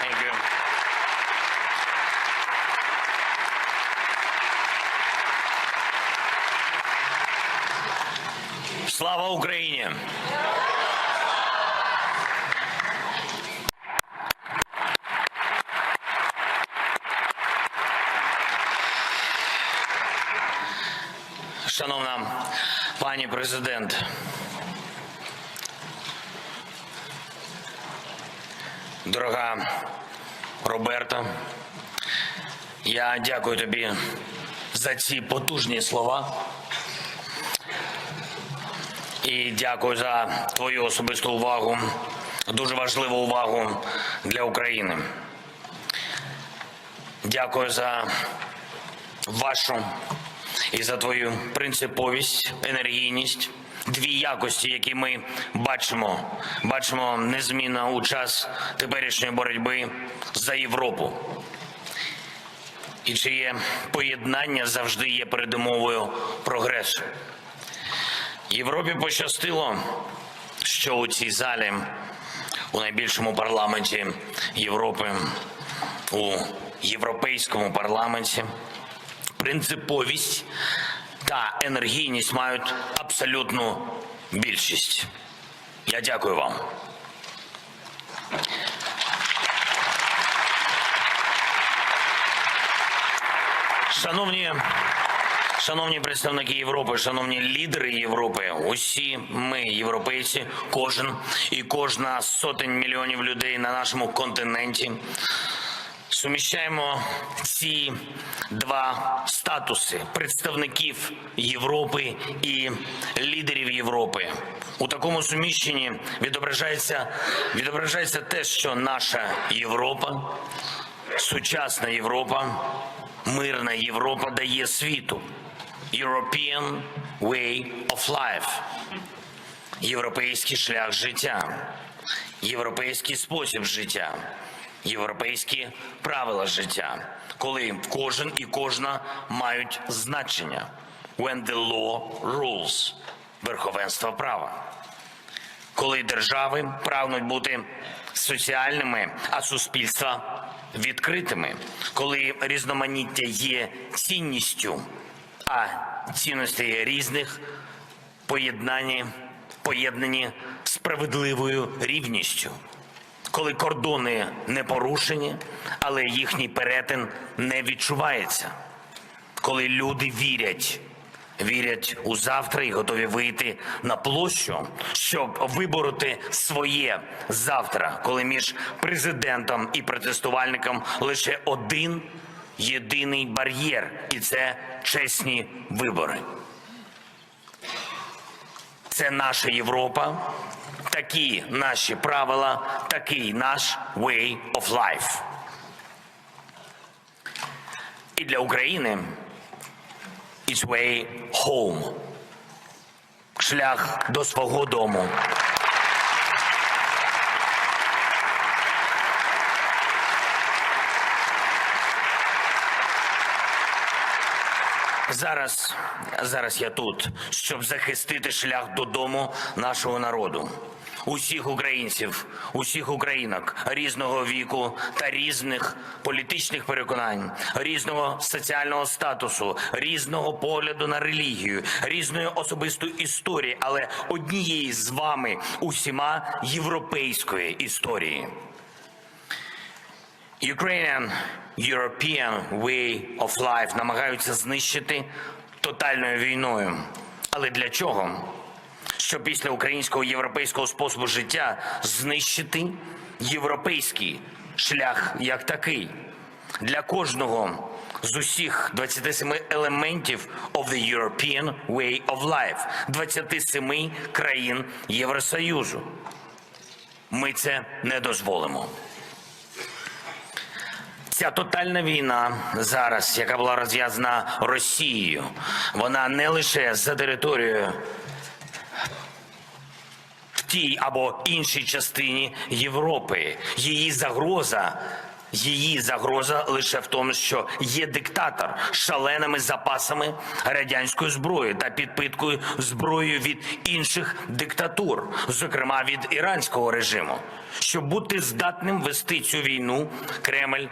Thank you. Слава Україні! Шановна пані президент, дорога Роберта, я дякую тобі за ці потужні слова. І дякую за твою особисту увагу, дуже важливу увагу для України. Дякую за вашу і за твою принциповість, енергійність, дві якості, які ми бачимо, бачимо незмінно у час теперішньої боротьби за Європу. І чиє поєднання завжди є передумовою прогресу. Європі пощастило, що у цій залі, у найбільшому парламенті Європи, у європейському парламенті, принциповість та енергійність мають абсолютну більшість. Я дякую вам. Шановні Шановні представники Європи, шановні лідери Європи, усі ми, європейці, кожен і кожна сотень мільйонів людей на нашому континенті суміщаємо ці два статуси представників Європи і лідерів Європи. У такому суміщенні відображається, відображається те, що наша Європа, сучасна Європа, мирна Європа дає світу. European Way of Life. Європейський шлях життя, європейський спосіб життя, європейські правила життя, коли кожен і кожна мають значення. When the law rules – верховенство права. Коли держави прагнуть бути соціальними, а суспільства відкритими, коли різноманіття є цінністю а цінності є різних поєднані, поєднані справедливою рівністю, коли кордони не порушені, але їхній перетин не відчувається, коли люди вірять. Вірять у завтра і готові вийти на площу, щоб вибороти своє завтра, коли між президентом і протестувальником лише один єдиний бар'єр, і це чесні вибори. Це наша Європа, такі наші правила, такий наш way of life. І для України it's way home. Шлях до свого дому. Зараз, зараз я тут, щоб захистити шлях додому нашого народу, усіх українців, усіх українок різного віку та різних політичних переконань, різного соціального статусу, різного погляду на релігію, різної особистої історії, але однієї з вами усіма європейської історії. Ukrainian European way of life намагаються знищити тотальною війною. Але для чого? Щоб після українського європейського способу життя знищити європейський шлях як такий. Для кожного з усіх 27 елементів of the European way of life 27 країн Євросоюзу. Ми це не дозволимо. Ця тотальна війна зараз, яка була розв'язана Росією, вона не лише за територією в тій або іншій частині Європи. Її загроза Її загроза лише в тому, що є диктатор шаленими запасами радянської зброї та підпиткою зброєю від інших диктатур, зокрема від іранського режиму. Щоб бути здатним вести цю війну, Кремль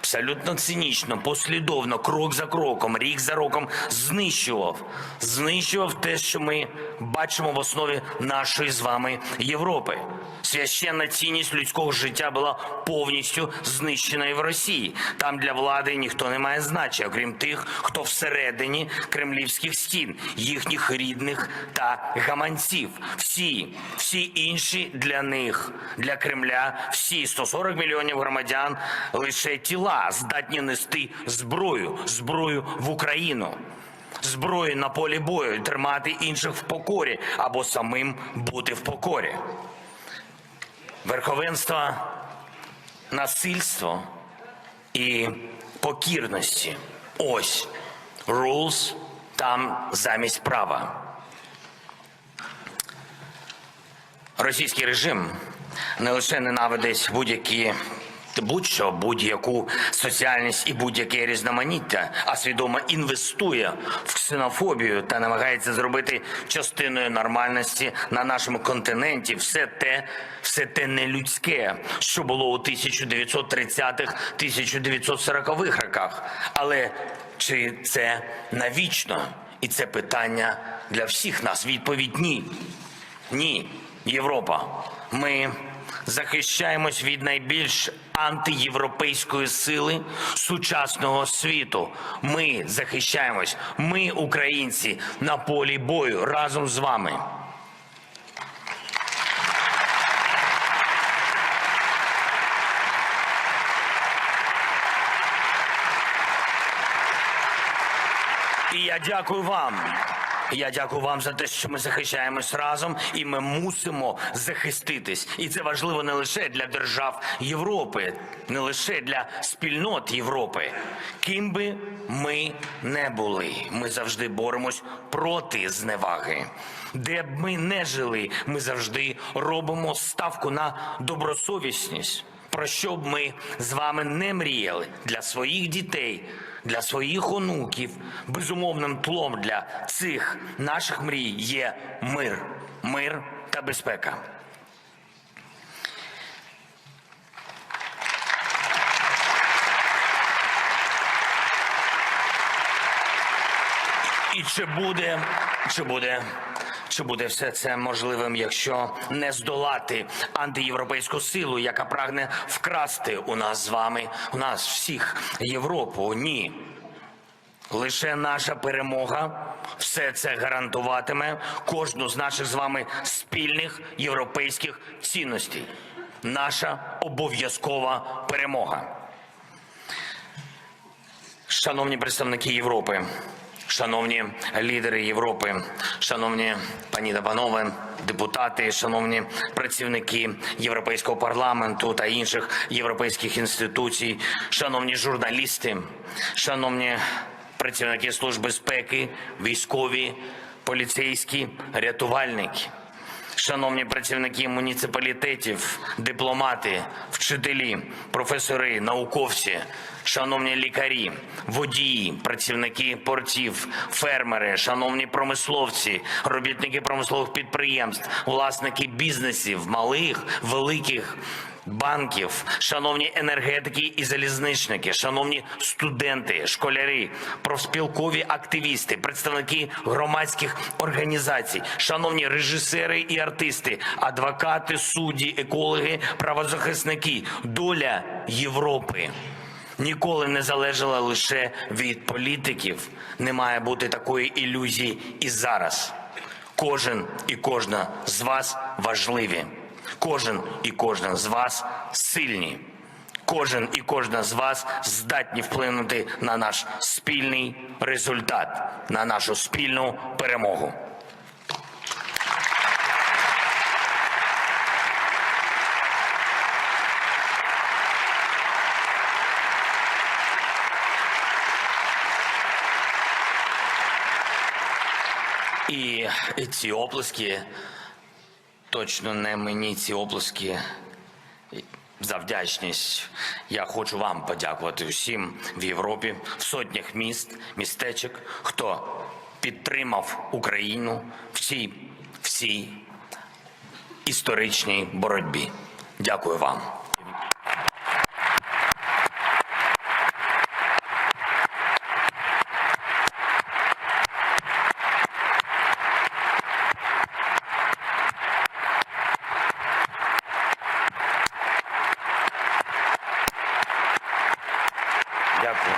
абсолютно цинічно, послідовно, крок за кроком, рік за роком знищував, знищував те, що ми бачимо в основі нашої з вами Європи. Священна цінність людського життя була повністю знищена і в Росії. Там для влади ніхто не має значення, окрім тих, хто всередині кремлівських стін, їхніх рідних та гаманців. Всі, всі інші для них, для Кремля, всі 140 мільйонів громадян лише тіла здатні нести зброю, зброю в Україну. Зброю на полі бою, тримати інших в покорі або самим бути в покорі. Верховенство насильство і покірності. Ось rules там замість права. Російський режим не лише ненавидить будь-які будь-що, будь-яку соціальність і будь-яке різноманіття, а свідомо інвестує в ксенофобію та намагається зробити частиною нормальності на нашому континенті все те, все те нелюдське, що було у 1930-х, 1940-х роках. Але чи це навічно? І це питання для всіх нас. Відповідь ні. Ні, Європа. Ми захищаємось від найбільш антиєвропейської сили сучасного світу. Ми захищаємось. Ми, українці, на полі бою разом з вами. І я дякую вам. Я дякую вам за те, що ми захищаємось разом, і ми мусимо захиститись. І це важливо не лише для держав Європи, не лише для спільнот Європи. Ким би ми не були, ми завжди боремось проти зневаги. Де б ми не жили, ми завжди робимо ставку на добросовісність. Про що б ми з вами не мріяли. Для своїх дітей, для своїх онуків, безумовним тлом для цих наших мрій є мир, мир та безпека. І чи буде, чи буде, чи буде все це можливим, якщо не здолати антиєвропейську силу, яка прагне вкрасти у нас з вами, у нас всіх Європу? Ні. Лише наша перемога все це гарантуватиме кожну з наших з вами спільних європейських цінностей. Наша обов'язкова перемога. Шановні представники Європи, шановні лідери Європи, шановні пані та панове, депутати, шановні працівники Європейського парламенту та інших європейських інституцій, шановні журналісти, шановні працівники Служби безпеки, військові, поліцейські, рятувальники. Шановні працівники муніципалітетів, дипломати, вчителі, професори, науковці, шановні лікарі, водії, працівники портів, фермери, шановні промисловці, робітники промислових підприємств, власники бізнесів, малих, великих. Банків, шановні енергетики і залізничники, шановні студенти, школяри, профспілкові активісти, представники громадських організацій, шановні режисери і артисти, адвокати, судді, екологи, правозахисники, доля Європи ніколи не залежала лише від політиків. Не має бути такої ілюзії і зараз. Кожен і кожна з вас важливі. Кожен і кожна з вас сильні. Кожен і кожна з вас здатні вплинути на наш спільний результат, на нашу спільну перемогу. І ці оплески точно не мені ці оплески за вдячність. Я хочу вам подякувати всім в Європі, в сотнях міст, містечок, хто підтримав Україну в цій всій історичній боротьбі. Дякую вам. Дякую.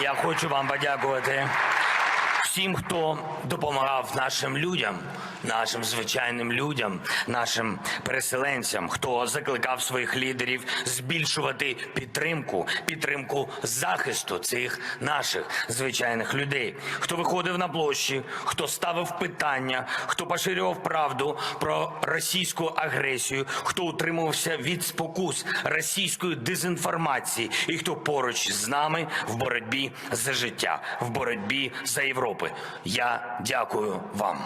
Я хочу вам подякувати всім, хто допомагав нашим людям, нашим звичайним людям, нашим переселенцям, хто закликав своїх лідерів збільшувати підтримку, підтримку захисту цих наших звичайних людей, хто виходив на площі, хто ставив питання, хто поширював правду про російську агресію, хто утримувався від спокус російської дезінформації, і хто поруч з нами в боротьбі за життя, в боротьбі за Європи. Я дякую вам.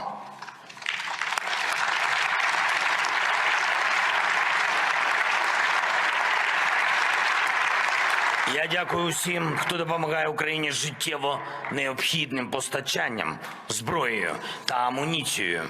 Я дякую усім, хто допомагає Україні життєво необхідним постачанням, зброєю та амуніцією,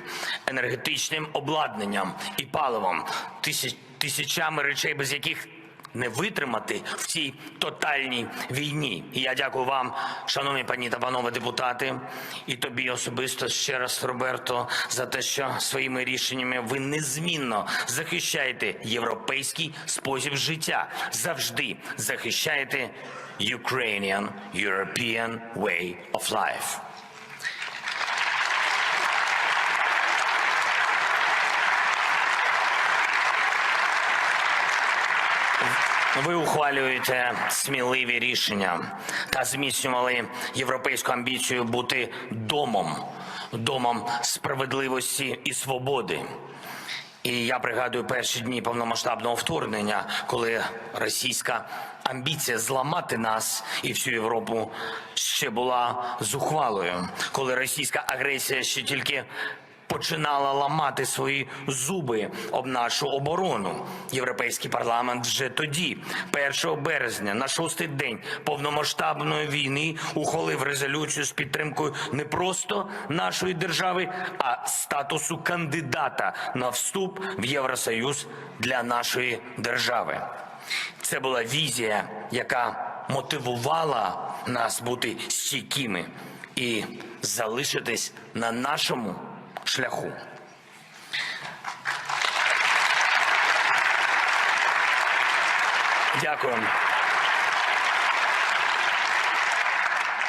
енергетичним обладнанням і паливом, тисяч, тисячами речей, без яких не витримати в цій тотальній війні. І я дякую вам, шановні пані та панове депутати, і тобі особисто ще раз, Роберто, за те, що своїми рішеннями ви незмінно захищаєте європейський спосіб життя, завжди захищаєте Ukrainian, European way of life. Ви ухвалюєте сміливі рішення та зміцнювали європейську амбіцію бути домом, домом справедливості і свободи. І я пригадую перші дні повномасштабного вторгнення, коли російська амбіція зламати нас і всю Європу ще була зухвалою, коли російська агресія ще тільки починала ламати свої зуби об нашу оборону. Європейський парламент вже тоді, 1 березня, на шостий день повномасштабної війни, ухвалив резолюцію з підтримкою не просто нашої держави, а статусу кандидата на вступ в Євросоюз для нашої держави. Це була візія, яка мотивувала нас бути стійкими і залишитись на нашому шляху. Дякую.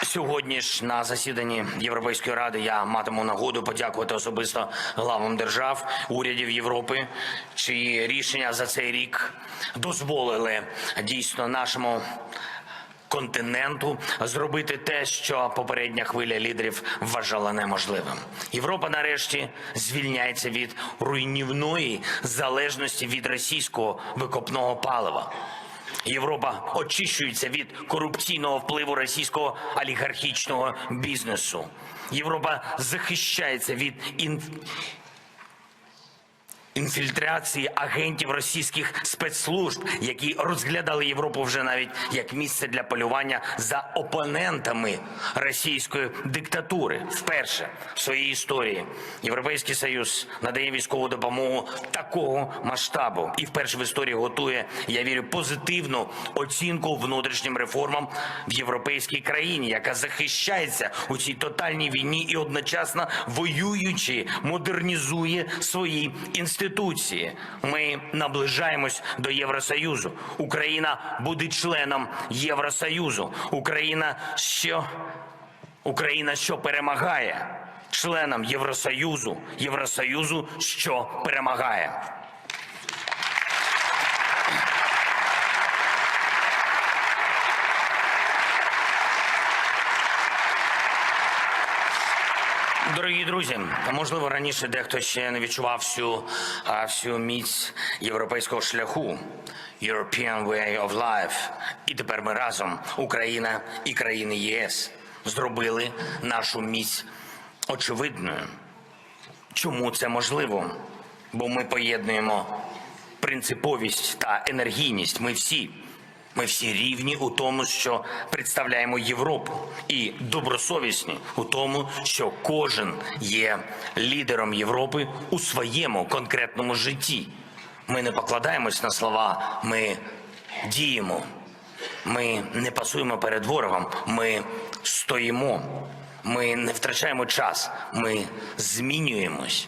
Сьогодні ж на засіданні Європейської ради я матиму нагоду подякувати особисто главам держав, урядів Європи, чиї рішення за цей рік дозволили дійсно нашому континенту зробити те, що попередня хвиля лідерів вважала неможливим. Європа нарешті звільняється від руйнівної залежності від російського викопного палива. Європа очищується від корупційного впливу російського олігархічного бізнесу. Європа захищається від ін... інфільтрації агентів російських спецслужб, які розглядали Європу вже навіть як місце для полювання за опонентами російської диктатури. Вперше в своїй історії Європейський Союз надає військову допомогу такого масштабу і вперше в історії готує, я вірю, позитивну оцінку внутрішнім реформам в європейській країні, яка захищається у цій тотальній війні і одночасно воюючи, модернізує свої інституції. Ми наближаємось до Євросоюзу. Україна буде членом Євросоюзу. Україна що Україна, що перемагає, членом Євросоюзу, Євросоюзу, що перемагає. Дорогі друзі, можливо, раніше дехто ще не відчував всю, всю міць європейського шляху European Way of Life. І тепер ми разом, Україна і країни ЄС, зробили нашу міць очевидною. Чому це можливо? Бо ми поєднуємо принциповість та енергійність. Ми всі. Ми всі рівні у тому, що представляємо Європу, і добросовісні у тому, що кожен є лідером Європи у своєму конкретному житті. Ми не покладаємось на слова, ми діємо. Ми не пасуємо перед ворогом, ми стоїмо. Ми не втрачаємо час, ми змінюємось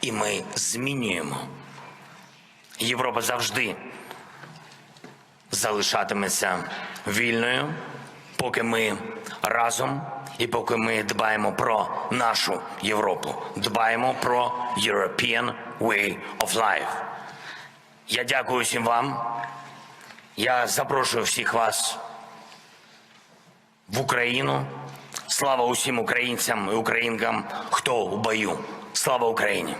і ми змінюємо. Європа завжди залишатиметься вільною, поки ми разом і поки ми дбаємо про нашу Європу, дбаємо про European Way of Life. Я дякую всім вам. Я запрошую всіх вас в Україну. Слава усім українцям і українкам, хто у бою. Слава Україні!